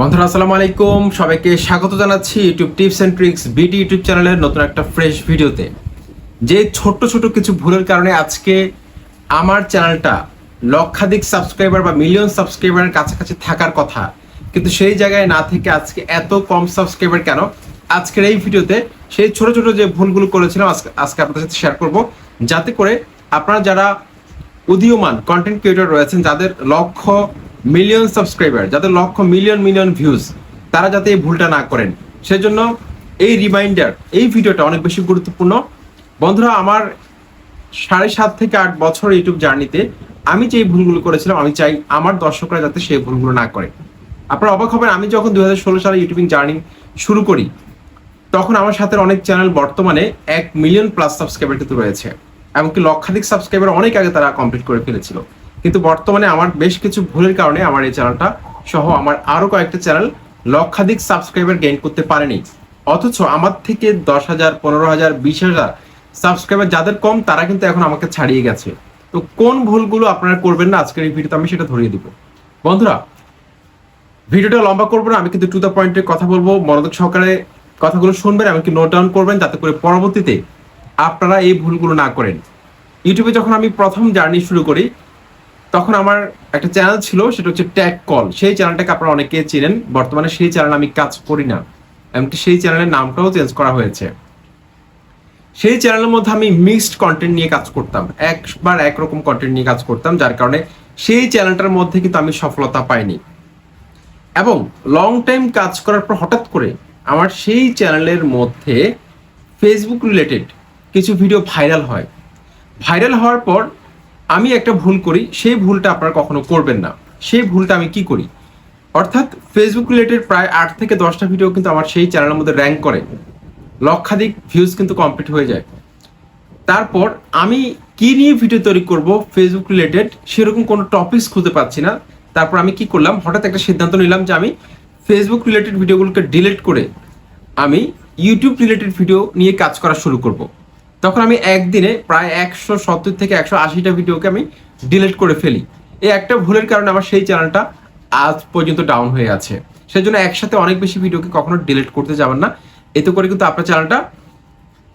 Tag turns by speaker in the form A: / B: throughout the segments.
A: বন্ধুরা, আসসালামু আলাইকুম। সবাইকে স্বাগত জানাচ্ছি YouTube tips and tricks BD YouTube চ্যানেলের নতুন একটা ফ্রেশ ভিডিওতে। যে ছোট্ট ছোট কিছু ভুলের কারণে আজকে আমার চ্যানেলটা লক্ষাধিক সাবস্ক্রাইবার বা মিলিয়ন সাবস্ক্রাইবারের কাছাকাছি থাকার কথা, কিন্তু সেই জায়গায় না থেকে আজকে এত কম সাবস্ক্রাইবার কেন? আজকের এই ভিডিওতে সেই ছোট ছোট যে ভুলগুলো করেছিলাম, আজকে আপনাদের সাথে শেয়ার করব। যাতে করে আপনারা যারা উদীয়মান কন্টেন্ট ক্রিয়েটর রয়েছেন, যাদের লক্ষ মিলিয়ন সাবস্ক্রাইবার যাদের লক্ষ মিলিয়ন মিলিয়ন ভিউজ তারা যাতে এই ভুলটা না করেন। সেজন্য এই রিমাইন্ডার এই ভিডিওটা অনেক বেশি গুরুত্বপূর্ণ। বন্ধুরা, আমার সাড়ে সাত থেকে আট বছর ইউটিউব জার্নিতে আমি যে ভুলগুলো করেছিলাম, আমি চাই আমার দর্শকরা যাতে সেই ভুলগুলো না করে। আপনারা অবাক হবেন, আমি যখন দুই হাজার ষোলো সালে ইউটিউবিং জার্নি শুরু করি, তখন আমার সাথে অনেক চ্যানেল বর্তমানে এক মিলিয়ন প্লাস সাবস্ক্রাইবার কিন্তু রয়েছে, এমনকি লক্ষাধিক সাবস্ক্রাইবার অনেক আগে তারা কমপ্লিট করে ফেলেছিল। কিন্তু বর্তমানে আমার বেশ কিছু ভুলের কারণে আমার এই চ্যানেলটা সহ আমার আরও কয়েকটা চ্যানেল লক্ষাধিক সাবস্ক্রাইবার গেইন করতে পারেনি। অথচ আমার থেকে দশ হাজার, পনেরো হাজার, বিশ হাজার সাবস্ক্রাইবার যাদের কম, তারা কিন্তু এখন আমাকে ছাড়িয়ে গেছে। তো কোন ভুলগুলো আপনারা করবেন না, আজকের এই ভিডিওতে আমি সেটা ধরিয়ে দিব। বন্ধুরা, ভিডিওটা লম্বা করব না, আমি কিন্তু টু দ্য পয়েন্টে কথা বলব, মনোযোগ সহকারে কথাগুলো শুনবেন, এমনকি নোট ডাউন করবেন, যাতে করে পরবর্তীতে আপনারা এই ভুলগুলো না করেন। ইউটিউবে যখন আমি প্রথম জার্নি শুরু করি তখন আমার একটা চ্যানেল ছিল, সেটা হচ্ছে ট্যাগ কল সেই চ্যানেলটাকে আপনারা অনেকে চেনেন। বর্তমানে সেই চ্যানেল আমি কাজ করি না। এমনকি সেই চ্যানেলের নামটাও চেঞ্জ করা হয়েছে। সেই চ্যানেলের মধ্যে আমি মিক্সড কন্টেন্ট নিয়ে কাজ করতাম। একবার একরকম কন্টেন্ট নিয়ে কাজ করতাম, যার কারণে সেই চ্যানেলটার মধ্যে কিন্তু আমি সফলতা পাইনি। এবং লং টাইম কাজ করার পর হঠাৎ করে আমার সেই চ্যানেলের মধ্যে ফেসবুক রিলেটেড কিছু ভিডিও ভাইরাল হয়। ভাইরাল হওয়ার পর আমি একটা ভুল করি, সেই ভুলটা আপনারা কখনো করবেন না। সেই ভুলটা আমি কি করি? অর্থাৎ ফেসবুক রিলেটেড প্রায় আট থেকে দশটা ভিডিও কিন্তু আমার সেই চ্যানেলের মধ্যে র্যাঙ্ক করে। লক্ষাধিক ভিউজ কিন্তু কমপ্লিট হয়ে যায়। তারপর আমি কি নিয়ে ভিডিও তৈরি করব ফেসবুক রিলেটেড সেরকম কোনো টপিকস খুঁজে পাচ্ছি না। তারপর আমি কি করলাম? হঠাৎ একটা সিদ্ধান্ত নিলাম যে আমি ফেসবুক রিলেটেড ভিডিওগুলোকে ডিলিট করে আমি ইউটিউব রিলেটেড ভিডিও নিয়ে কাজ করা শুরু করব। তখন আমি একদিনে প্রায় একশো সত্তর থেকে একশো আশিটা ভিডিওকে আমি ডিলিট করে ফেলি। এই একটা ভুলের কারণে আমার সেই চ্যানেলটা আজ পর্যন্ত ডাউন হয়ে আছে। সেই জন্য একসাথে অনেক বেশি ভিডিওকে কখনো ডিলিট করতে যাবেন না। এতে করে কিন্তু আপনার চ্যানেলটা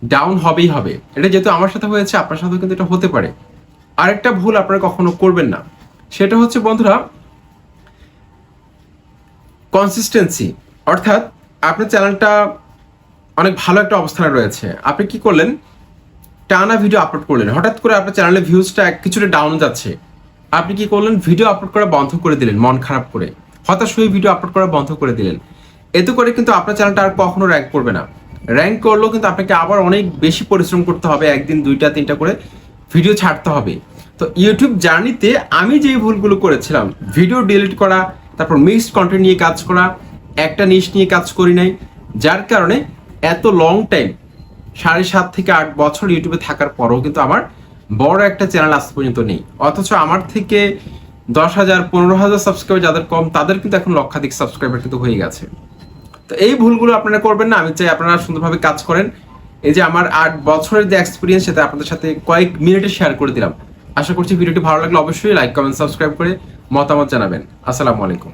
A: ডাউন হবেই হবে। এটা যেহেতু আমার সাথে হয়েছে, আপনার সাথেও কিন্তু এটা হতে পারে। আরেকটা ভুল আপনারা কখনো করবেন না। সেটা হচ্ছে, বন্ধুরা কনসিস্টেন্সি অর্থাৎ আপনার চ্যানেলটা অনেক ভালো একটা অবস্থানে রয়েছে। আপনি কি করলেন? টানা ভিডিও আপলোড করলেন। হঠাৎ করে আপনার চ্যানেলে ভিউজটা কিছুটা ডাউন যাচ্ছে। আপনি কি করলেন? ভিডিও আপলোড করা বন্ধ করে দিলেন, মন খারাপ করে। হতাশ হয়ে ভিডিও আপলোড করা বন্ধ করে দিলেন। এতে করে কিন্তু আপনার চ্যানেলটা আর কখনো র্যাঙ্ক করবে না। র্যাঙ্ক করলেও কিন্তু আপনাকে আবার অনেক বেশি পরিশ্রম করতে হবে, একদিন, দুইটা, তিনটা করে ভিডিও ছাড়তে হবে। তো ইউটিউব জার্নিতে আমি যে ভুলগুলো করেছিলাম ভিডিও ডিলিট করা, তারপর মিক্সড কন্টেন্ট নিয়ে কাজ করা, একটা নিশ নিয়ে কাজ করি নাই, যার কারণে এত লং টাইম সাড়ে সাত থেকে আট বছর ইউটিউবে থাকার পরেও কিন্তু আমার বড় একটা চ্যানেল আজ পর্যন্ত নেই। অথচ আমার থেকে দশ হাজার, পনেরো হাজার সাবস্ক্রাইবার যাদের কম, তাদের কিন্তু এখন লক্ষাধিক সাবস্ক্রাইবার কিন্তু হয়ে গেছে। তো এই ভুলগুলো আপনারা করবেন না, আমি চাই আপনারা সুন্দরভাবে কাজ করেন। এই যে আমার আট বছরের যে এক্সপিরিয়েন্স সেটা আপনাদের সাথে কয়েক মিনিটে শেয়ার করে দিলাম। আশা করছি ভিডিওটি ভালো লাগলে অবশ্যই লাইক কমেন্ট সাবস্ক্রাইব করে মতামত জানাবেন। আসসালামু আলাইকুম।